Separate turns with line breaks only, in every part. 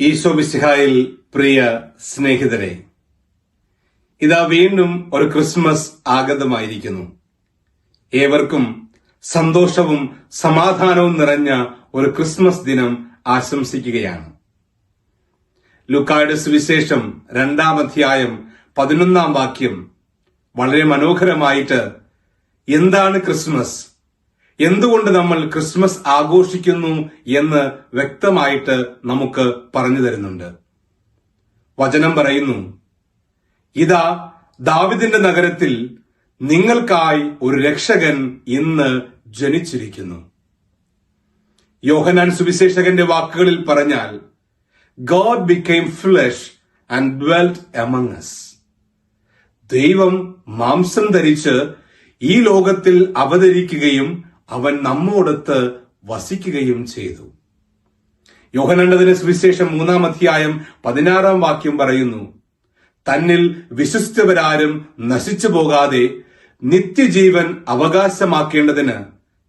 ഈശോ വിസിഹായിൽ പ്രിയ സ്നേഹിതരെ ഇതാ വീണ്ടും ഒരു ക്രിസ്മസ് ആഗതമായിരിക്കുന്നു. ഏവർക്കും സന്തോഷവും സമാധാനവും നിറഞ്ഞ ഒരു ക്രിസ്മസ് ദിനം ആശംസിക്കുകയാണ്. ലുക്കായുടെ സുവിശേഷം രണ്ടാം അധ്യായം പതിനൊന്നാം വാക്യം വളരെ മനോഹരമായിട്ട് എന്താണ് ക്രിസ്മസ്? എന്തുകൊണ്ട് നമ്മൾ ക്രിസ്മസ് ആഘോഷിക്കുന്നു എന്ന് വ്യക്തമായിട്ട് നമുക്ക് പറഞ്ഞു തരുന്നുണ്ട്. വചനം പറയുന്നു ഇതാ ദാവിദിന്റെ നഗരത്തിൽ നിങ്ങൾക്കായി ഒരു രക്ഷകൻ ഇന്ന് ജനിച്ചിരിക്കുന്നു. യോഹനാൻ സുവിശേഷകന്റെ വാക്കുകളിൽ പറഞ്ഞാൽ God became flesh and dwelt us. ദൈവം മാംസം ധരിച്ച് ഈ ലോകത്തിൽ അവതരിക്കുകയും അവൻ നമ്മോടൊത്ത് വസിക്കുകയും ചെയ്തു. യോഹനണ്ടതിന് സുവിശേഷം മൂന്നാം അധ്യായം പതിനാറാം വാക്യം പറയുന്നു തന്നിൽ വിശ്വസ്തവരാരും നശിച്ചു പോകാതെ നിത്യജീവൻ അവകാശമാക്കേണ്ടതിന്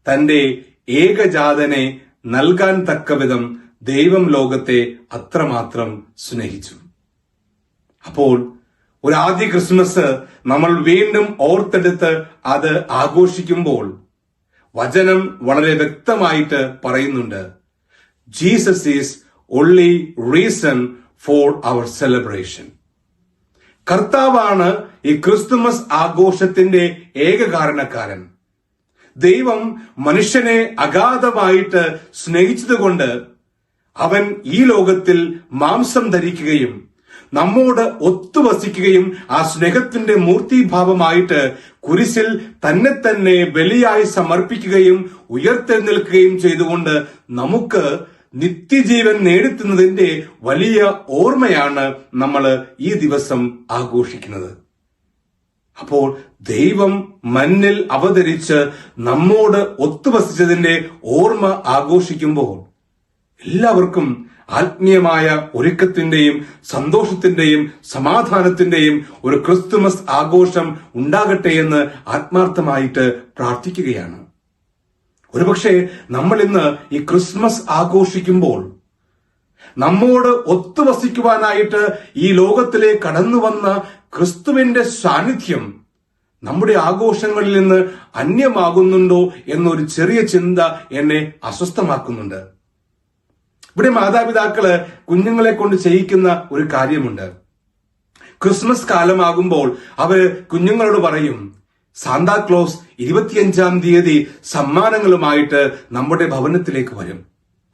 തന്റെ ഏകജാതനെ നൽകാൻ തക്കവിധം ദൈവം ലോകത്തെ അത്രമാത്രം സ്നേഹിച്ചു. അപ്പോൾ ഒരു ആദ്യ ക്രിസ്മസ് നമ്മൾ വീണ്ടും ഓർത്തെടുത്ത് അത് ആഘോഷിക്കുമ്പോൾ വചനം വളരെ വ്യക്തമായിട്ട് പറയുന്നുണ്ട്. Jesus is only reason for our celebration കർത്താവാണ് ഈ ക്രിസ്തുമസ് ആഘോഷത്തിന്റെ ഏക കാരണക്കാരൻ. ദൈവം മനുഷ്യനെ അഗാധമായിട്ട് സ്നേഹിച്ചതുകൊണ്ട് അവൻ ഈ ലോകത്തിൽ മാംസം ധരിക്കുകയും നമ്മോട് ഒത്തുവസിക്കുകയും ആ സ്നേഹത്തിന്റെ മൂർത്തിഭാവമായിട്ട് കുരിശിൽ തന്നെ തന്നെ ബലിയായി സമർപ്പിക്കുകയും ഉയർത്തെഴുന്നേൽക്കുകയും ചെയ്തുകൊണ്ട് നമുക്ക് നിത്യജീവൻ നേടുത്തുന്നതിന്റെ വലിയ ഓർമ്മയാണ് നമ്മൾ ഈ ദിവസം ആഘോഷിക്കുന്നത്. അപ്പോൾ ദൈവം മണ്ണിൽ അവതരിച്ച് നമ്മോട് ഒത്തുവസിച്ചതിന്റെ ഓർമ്മ ആഘോഷിക്കുമ്പോൾ എല്ലാവർക്കും ആത്മീയമായ ഒരുക്കത്തിന്റെയും സന്തോഷത്തിന്റെയും സമാധാനത്തിന്റെയും ഒരു ക്രിസ്തുമസ് ആഘോഷം ഉണ്ടാകട്ടെ എന്ന് ആത്മാർത്ഥമായിട്ട് പ്രാർത്ഥിക്കുകയാണ്. ഒരുപക്ഷെ നമ്മൾ ഇന്ന് ഈ ക്രിസ്മസ് ആഘോഷിക്കുമ്പോൾ നമ്മോട് ഒത്തുവസിക്കുവാനായിട്ട് ഈ ലോകത്തിലെ കടന്നു വന്ന ക്രിസ്തുവിന്റെ സാന്നിധ്യം നമ്മുടെ ആഘോഷങ്ങളിൽ നിന്ന് അന്യമാകുന്നുണ്ടോ എന്നൊരു ചെറിയ ചിന്ത എന്നെ അസ്വസ്ഥമാക്കുന്നുണ്ട്. ഇവിടെ മാതാപിതാക്കൾ കുഞ്ഞുങ്ങളെ കൊണ്ട് ചെയ്യിക്കുന്ന ഒരു കാര്യമുണ്ട്. ക്രിസ്മസ് കാലമാകുമ്പോൾ അവർ കുഞ്ഞുങ്ങളോട് പറയും സാന്താക്ലോസ് ഇരുപത്തിയഞ്ചാം തീയതി സമ്മാനങ്ങളുമായിട്ട് നമ്മുടെ ഭവനത്തിലേക്ക് വരും.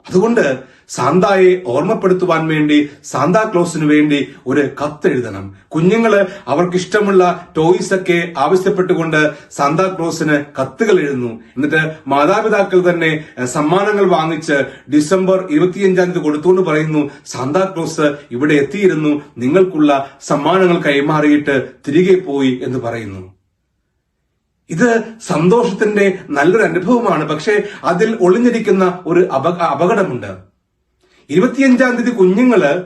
അതുകൊണ്ട് സാന്തായെ ഓർമ്മപ്പെടുത്തുവാൻ വേണ്ടി സാന്താ ക്ലോസിന് വേണ്ടി ഒരു കത്തെഴുതണം കുഞ്ഞുങ്ങൾ അവർക്ക് ഇഷ്ടമുള്ള ടോയ്സ് ഒക്കെ ആവശ്യപ്പെട്ടുകൊണ്ട് സാന്താ ക്ലോസിന് കത്തുകൾ എഴുതുന്നു. എന്നിട്ട് മാതാപിതാക്കൾ തന്നെ സമ്മാനങ്ങൾ വാങ്ങിച്ച് ഡിസംബർ ഇരുപത്തിയഞ്ചാം തീയതി കൊടുത്തുകൊണ്ട് പറയുന്നു സാന്താ ക്ലോസ് ഇവിടെ എത്തിയിരുന്നു. നിങ്ങൾക്കുള്ള സമ്മാനങ്ങൾ കൈമാറിയിട്ട് തിരികെ പോയി എന്ന് പറയുന്നു. ഇത് സന്തോഷത്തിന്റെ നല്ലൊരു അനുഭവമാണ്. പക്ഷേ അതിൽ ഒളിഞ്ഞിരിക്കുന്ന ഒരു അപകടമുണ്ട്. ഇരുപത്തിയഞ്ചാം തീയതി കുഞ്ഞുങ്ങൾ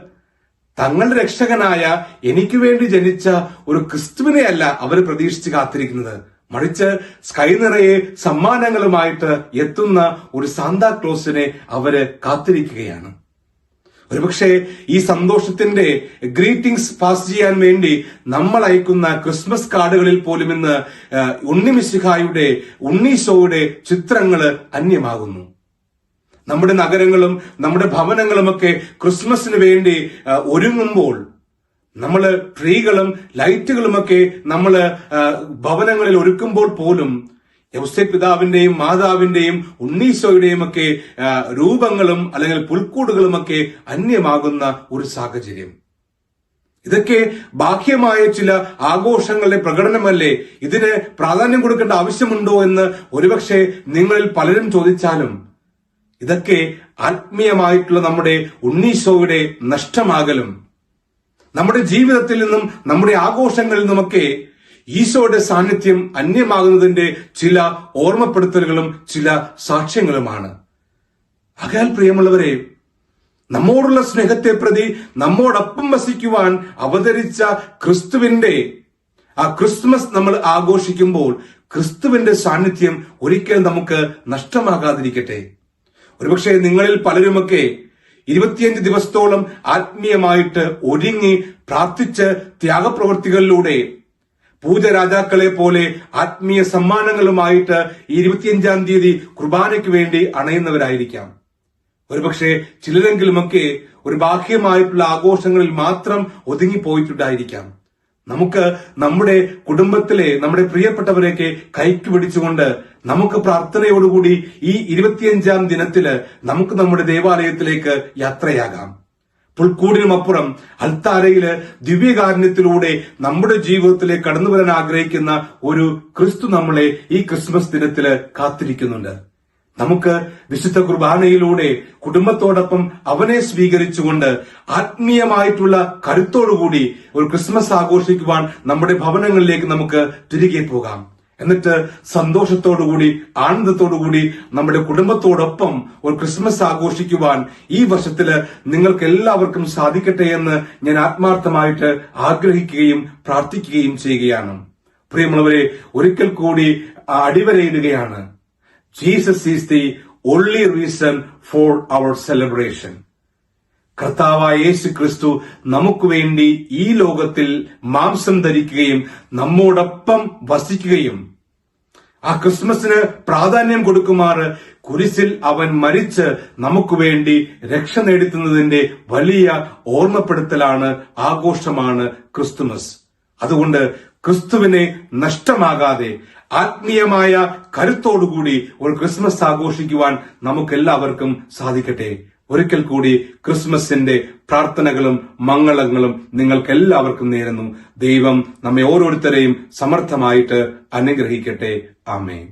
തങ്ങളുടെ രക്ഷകനായ എനിക്ക് വേണ്ടി ജനിച്ച ഒരു ക്രിസ്തുവിനെ അല്ല അവർ പ്രതീക്ഷിച്ച് കാത്തിരിക്കുന്നത്. മറിച്ച് സ്കൈ നിറയെ സമ്മാനങ്ങളുമായിട്ട് എത്തുന്ന ഒരു സാന്താക്ലോസിനെ അവർ കാത്തിരിക്കുകയാണ്. ഒരുപക്ഷെ ഈ സന്തോഷത്തിന്റെ ഗ്രീറ്റിംഗ്സ് പാസ് ചെയ്യാൻ വേണ്ടി നമ്മൾ അയക്കുന്ന ക്രിസ്മസ് കാർഡുകളിൽ പോലും ഇന്ന് ഉണ്ണിമിശിഹായുടെ ഉണ്ണീശോയുടെ ചിത്രങ്ങൾ അന്യമാകുന്നു. നമ്മുടെ നഗരങ്ങളും നമ്മുടെ ഭവനങ്ങളുമൊക്കെ ക്രിസ്മസിന് വേണ്ടി ഒരുങ്ങുമ്പോൾ നമ്മൾ ട്രീകളും ലൈറ്റുകളുമൊക്കെ നമ്മൾ ഭവനങ്ങളിൽ ഒരുക്കുമ്പോൾ പോലും പിതാവിന്റെയും മാതാവിന്റെയും ഉണ്ണീശോയുടെയും ഒക്കെ രൂപങ്ങളും അല്ലെങ്കിൽ പുൽക്കൂടുകളുമൊക്കെ അന്യമാകുന്ന ഒരു സാഹചര്യം. ഇതൊക്കെ ബാഹ്യമായ ചില ആഘോഷങ്ങളുടെ പ്രകടനമല്ലേ? ഇതിന് പ്രാധാന്യം കൊടുക്കേണ്ട ആവശ്യമുണ്ടോ എന്ന് ഒരുപക്ഷെ നിങ്ങളിൽ പലരും ചോദിച്ചാലും ഇതൊക്കെ ആത്മീയമായിട്ടുള്ള നമ്മുടെ ഉണ്ണീശോയുടെ നഷ്ടമാകലും. നമ്മുടെ ജീവിതത്തിൽ നിന്നും നമ്മുടെ ആഘോഷങ്ങളിൽ നിന്നുമൊക്കെ ഈശോയുടെ സാന്നിധ്യം അന്യമാകുന്നതിന്റെ ചില ഓർമ്മപ്പെടുത്തലുകളും ചില സാക്ഷ്യങ്ങളുമാണ്. അകാൽ പ്രിയമുള്ളവരെ നമ്മോടുള്ള സ്നേഹത്തെ പ്രതി നമ്മോടൊപ്പം വസിക്കുവാൻ അവതരിച്ച ക്രിസ്തുവിന്റെ ആ ക്രിസ്മസ് നമ്മൾ ആഘോഷിക്കുമ്പോൾ ക്രിസ്തുവിന്റെ സാന്നിധ്യം ഒരിക്കലും നമുക്ക് നഷ്ടമാകാതിരിക്കട്ടെ. ഒരുപക്ഷെ നിങ്ങളിൽ പലരുമൊക്കെ ഇരുപത്തിയഞ്ച് ദിവസത്തോളം ആത്മീയമായിട്ട് ഒരുങ്ങി പ്രാർത്ഥിച്ച് ത്യാഗപ്രവൃത്തികളിലൂടെ പൂജ രാജാക്കളെ പോലെ ആത്മീയ സമ്മാനങ്ങളുമായിട്ട് ഇരുപത്തിയഞ്ചാം തീയതി കുർബാനയ്ക്ക് വേണ്ടി അണയുന്നവരായിരിക്കാം. ഒരുപക്ഷെ ചിലരെങ്കിലുമൊക്കെ ഒരു ബാഹ്യമായിട്ടുള്ള ആഘോഷങ്ങളിൽ മാത്രം ഒതുങ്ങിപ്പോയിട്ടുണ്ടായിരിക്കാം. നമുക്ക് നമ്മുടെ കുടുംബത്തിലെ നമ്മുടെ പ്രിയപ്പെട്ടവരെയൊക്കെ കൈക്ക് പിടിച്ചുകൊണ്ട് നമുക്ക് പ്രാർത്ഥനയോടുകൂടി ഈ ഇരുപത്തിയഞ്ചാം ദിനത്തിൽ നമുക്ക് നമ്മുടെ ദേവാലയത്തിലേക്ക് യാത്രയാകാം. പുൽക്കൂടിനുമപ്പുറം അൽത്താരയിൽ ദിവ്യകാരുണ്യത്തിലൂടെ നമ്മുടെ ജീവിതത്തിലേക്ക് കടന്നു വരാൻ ആഗ്രഹിക്കുന്ന ഒരു ക്രിസ്തു നമ്മളെ ഈ ക്രിസ്മസ് ദിനത്തിൽ കാത്തിരിക്കുന്നുണ്ട്. നമുക്ക് വിശുദ്ധ കുർബാനയിലൂടെ കുടുംബത്തോടൊപ്പം അവനെ സ്വീകരിച്ചുകൊണ്ട് ആത്മീയമായിട്ടുള്ള കരുത്തോടുകൂടി ഒരു ക്രിസ്മസ് ആഘോഷിക്കുവാൻ നമ്മുടെ ഭവനങ്ങളിലേക്ക് നമുക്ക് തിരികെ പോകാം. എന്നിട്ട് സന്തോഷത്തോടുകൂടി ആനന്ദത്തോടുകൂടി നമ്മുടെ കുടുംബത്തോടൊപ്പം ഒരു ക്രിസ്മസ് ആഘോഷിക്കുവാൻ ഈ വർഷത്തിൽ നിങ്ങൾക്ക് എല്ലാവർക്കും സാധിക്കട്ടെ എന്ന് ഞാൻ ആത്മാർത്ഥമായിട്ട് ആഗ്രഹിക്കുകയും പ്രാർത്ഥിക്കുകയും ചെയ്യുകയാണ്. പ്രിയമുള്ളവരെ ഒരിക്കൽ കൂടി അടിവരയിടുകയാണ്. Jesus is the only reason for our celebration കർത്താവായ യേശു ക്രിസ്തു നമുക്ക് വേണ്ടി ഈ ലോകത്തിൽ മാംസം ധരിക്കുകയും നമ്മോടൊപ്പം വസിക്കുകയും ആ ക്രിസ്മസിന് പ്രാധാന്യം കൊടുക്കുമാറ്. കുരിശിൽ അവൻ മരിച്ച് നമുക്ക് വേണ്ടി രക്ഷ നേടുത്തുന്നതിന്റെ വലിയ ഓർമ്മപ്പെടുത്തലാണ് ആഘോഷമാണ് ക്രിസ്തുമസ്. അതുകൊണ്ട് ക്രിസ്തുവിനെ നഷ്ടമാകാതെ ആത്മീയമായ കരുത്തോടുകൂടി ഒരു ക്രിസ്മസ് ആഘോഷിക്കുവാൻ നമുക്കെല്ലാവർക്കും സാധിക്കട്ടെ. ഒരിക്കൽ കൂടി ക്രിസ്മസിന്റെ പ്രാർത്ഥനകളും മംഗളങ്ങളും നിങ്ങൾക്ക് എല്ലാവർക്കും നേരുന്നു. ദൈവം നമ്മെ ഓരോരുത്തരെയും സമർത്ഥമായിട്ട് അനുഗ്രഹിക്കട്ടെ. ആമേ